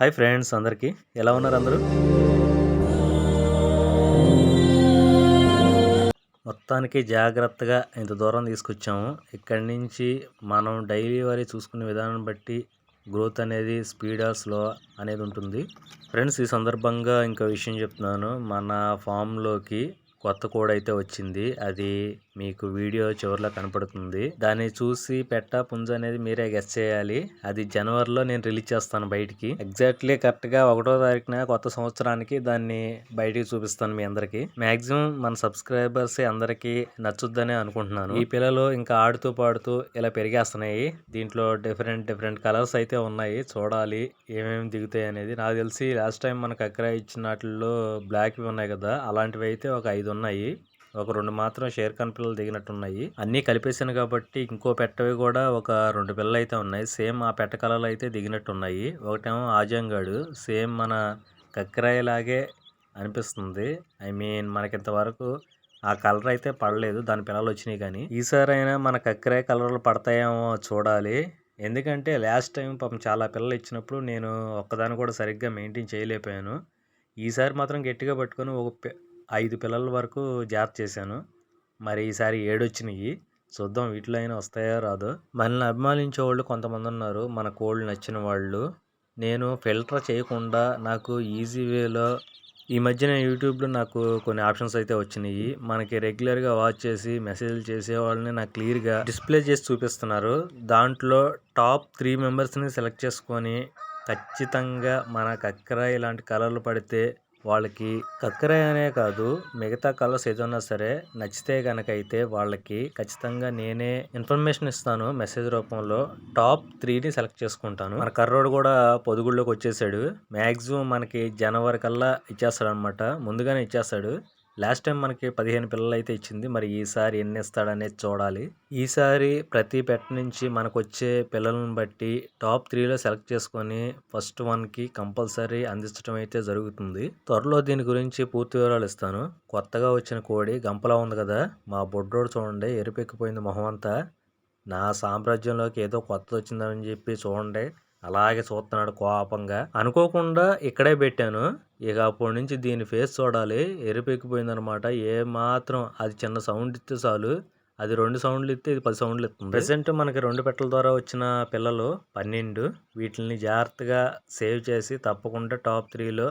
Hi friends అందరికీ. ఎలా ఉన్నారు అందరూ? మొత్తానికి జాగ్రత్తగా ఇంత దూరం తీసుకొచ్చాము. ఇక్కడి నుంచి మనం డైలీ వారి చూసుకునే విధానం బట్టి గ్రోత్ అనేది స్పీడ్ స్లో అనేది ఉంటుంది. ఫ్రెండ్స్ ఈ సందర్భంగా ఇంకో విషయం చెప్తున్నాను. మన ఫామ్లోకి కొత్త కోడ్ అయితే వచ్చింది. అది మీకు వీడియో చివరిలో కనపడుతుంది. దాన్ని చూసి పెట్ట పుంజ అనేది మీరే గెస్ చేయాలి. అది జనవరిలో నేను రిలీజ్ చేస్తాను బయటికి. ఎగ్జాక్ట్లీ కరెక్ట్గా ఒకటో తారీఖున కొత్త సంవత్సరానికి దాన్ని బయటికి చూపిస్తాను మీ అందరికి. మాక్సిమం మన సబ్స్క్రైబర్స్ అందరికి నచ్చుద్దనే అనుకుంటున్నాను. ఈ పిల్లలు ఇంకా ఆడుతూ పాడుతూ ఇలా పెరిగేస్తున్నాయి. దీంట్లో డిఫరెంట్ డిఫరెంట్ కలర్స్ అయితే ఉన్నాయి. చూడాలి ఏమేమి దిగుతాయి అనేది. నాకు తెలిసి లాస్ట్ టైం మనకు అక్కడ ఇచ్చిన వాటిల్లో బ్లాక్వి ఉన్నాయి కదా అలాంటివి అయితే ఒక ఐదు ఉన్నాయి ఒక రెండు మాత్రం షేర్ ఖాన్ పిల్లలు దిగినట్టున్నాయి. అన్నీ కలిపేసాను కాబట్టి ఇంకో పెట్టవి కూడా ఒక రెండు పిల్లలు అయితే ఉన్నాయి. సేమ్ ఆ పెట్ట కలర్లు అయితే దిగినట్టున్నాయి. ఒకటేమో ఆజంగాడు. సేమ్ మన కక్కిరాయి లాగే అనిపిస్తుంది. ఐ మీన్ మనకి ఇంతవరకు ఆ కలర్ అయితే పడలేదు. దాని పిల్లలు వచ్చినాయి కానీ. ఈసారి అయినా మన కక్కిరాయి కలర్లు పడతాయేమో చూడాలి. ఎందుకంటే లాస్ట్ టైం పాపం చాలా పిల్లలు ఇచ్చినప్పుడు నేను ఒక్కదాన్ని కూడా సరిగ్గా మెయింటైన్ చేయలేకపోయాను. ఈసారి మాత్రం గట్టిగా పట్టుకొని ఒక ఐదు పిల్లల వరకు జాబ్ చేశాను. మరి ఈసారి ఏడు వచ్చినాయి చూద్దాం వీటిలో అయినా వస్తాయో రాదో. మనల్ని అభిమానించే వాళ్ళు కొంతమంది ఉన్నారు. మన కోళ్ళు నచ్చిన వాళ్ళు. నేను ఫిల్టర్ చేయకుండా నాకు ఈజీ వేలో ఈ మధ్యన యూట్యూబ్లో నాకు కొన్ని ఆప్షన్స్ అయితే వచ్చినాయి. మనకి రెగ్యులర్గా వాచ్ చేసి మెసేజ్లు చేసే వాళ్ళని నాకు క్లియర్గా డిస్ప్లే చేసి చూపిస్తున్నారు. దాంట్లో టాప్ త్రీ మెంబర్స్ని సెలెక్ట్ చేసుకొని ఖచ్చితంగా మన కక్కర ఇలాంటి కలర్లు పడితే వాళ్ళకి కక్కరాయ అనే కాదు మిగతా కలర్స్ ఏదన్నా సరే నచ్చితే కనుక అయితే వాళ్ళకి ఖచ్చితంగా నేనే ఇన్ఫర్మేషన్ ఇస్తాను మెసేజ్ రూపంలో. టాప్ త్రీని సెలెక్ట్ చేసుకుంటాను. మన కర్రోడు కూడా పొదుగుళ్ళోకి వచ్చేసాడు. మ్యాక్సిమం మనకి జనవరి కల్లా ఇచ్చేస్తాడు అనమాట ముందుగానే ఇచ్చేస్తాడు. లాస్ట్ టైం మనకి పదిహేను పిల్లలు అయితే ఇచ్చింది. మరి ఈసారి ఎన్ని ఇస్తాడనేది చూడాలి. ఈసారి ప్రతి పెట్ట నుంచి మనకు వచ్చే పిల్లలను బట్టి టాప్ త్రీలో సెలెక్ట్ చేసుకొని ఫస్ట్ వన్కి కంపల్సరీ అందించడం అయితే జరుగుతుంది. త్వరలో దీని గురించి పూర్తి వివరాలు ఇస్తాను. కొత్తగా వచ్చిన కోడి గంపలా ఉంది కదా. మా బొడ్డోడు చూడండి ఎరుపెక్కిపోయింది మొహం అంతా నా సామ్రాజ్యంలోకి ఏదో కొత్తది వచ్చిందని చెప్పి చూడండి. అలాగే చూస్తున్నాడు కోపంగా. అనుకోకుండా ఇక్కడే పెట్టాను. ఇక అప్పటి నుంచి దీని ఫేస్ చూడాలి. ఎరుపెక్కిపోయిందనమాట ఏ మాత్రం అది చిన్న సౌండ్ ఇస్తే చాలు. అది రెండు సౌండ్లు ఇస్తే ఇది పది సౌండ్లు ఇస్తుంది. ప్రజెంట్ మనకి రెండు పెట్టల ద్వారా వచ్చిన పిల్లలు పన్నెండు. వీటిని జాగ్రత్తగా సేవ్ చేసి తప్పకుండా టాప్ త్రీలో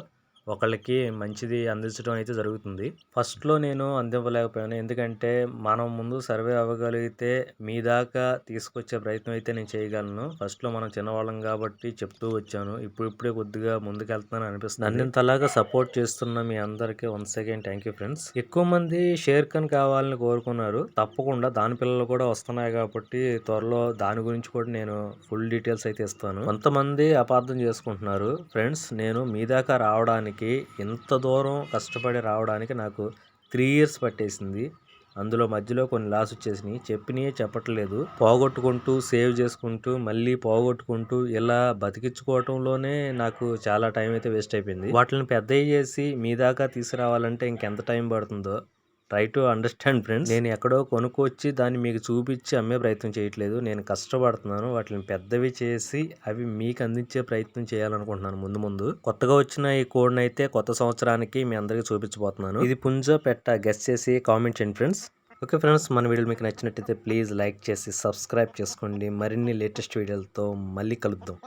ఒకళ్ళకి మంచిది అందించడం అయితే జరుగుతుంది. ఫస్ట్లో నేను అందివ్వలేకపోయాను. ఎందుకంటే మనం ముందు సర్వే అవ్వగలిగితే మీ దాకా తీసుకొచ్చే ప్రయత్నం అయితే నేను చేయగలను. ఫస్ట్లో మనం చిన్నవాళ్ళం కాబట్టి చెప్తూ వచ్చాను. ఇప్పుడు ఇప్పుడే కొద్దిగా ముందుకు అనిపిస్తుంది. నన్ను ఇంతలాగా సపోర్ట్ చేస్తున్న మీ అందరికీ once again thank you friends. ఎక్కువ మంది షేర్ ఖాన్ కావాలని కోరుకున్నారు. తప్పకుండా దాని పిల్లలు కూడా వస్తున్నాయి కాబట్టి త్వరలో దాని గురించి కూడా నేను ఫుల్ డీటెయిల్స్ అయితే ఇస్తాను. కొంతమంది అపార్థం చేసుకుంటున్నారు. ఫ్రెండ్స్ నేను మీ దాకా రావడానికి రావడానికి ఇంత దూరం కష్టపడి రావడానికి నాకు త్రీ ఇయర్స్ పట్టేసింది. అందులో మధ్యలో కొన్ని లాస్ వచ్చేసినాయి. చెప్పినవి చెప్పట్లేదు. పోగొట్టుకుంటూ సేవ్ చేసుకుంటూ మళ్ళీ పోగొట్టుకుంటూ ఇలా బతికించుకోవటంలోనే నాకు చాలా టైం అయితే వేస్ట్ అయిపోయింది. వాటిని పెద్దవి చేసి మీ దాకా తీసుకురావాలంటే ఇంకెంత టైం పడుతుందో? ట్రై టు అండర్స్టాండ్ ఫ్రెండ్స్ నేను ఎక్కడో కొనుక్కొచ్చి దాన్ని మీకు చూపించి అమ్మే ప్రయత్నం చేయట్లేదు. నేను కష్టపడుతున్నాను. వాటిని పెద్దవి చేసి అవి మీకు అందించే ప్రయత్నం చేయాలనుకుంటున్నాను ముందు ముందు. కొత్తగా వచ్చిన ఈ కోడ్ని అయితే కొత్త సంవత్సరానికి మీ అందరికీ చూపించబోతున్నాను. ఇది పుంజో పెట్ట గెస్ట్ చేసి కామెంట్ చేయండి ఫ్రెండ్స్ ఓకే ఫ్రెండ్స్ మన వీడియో మీకు నచ్చినట్టయితే ప్లీజ్ లైక్ చేసి సబ్స్క్రైబ్ చేసుకోండి. మరిన్ని లేటెస్ట్ వీడియోలతో మళ్ళీ కలుద్దాం.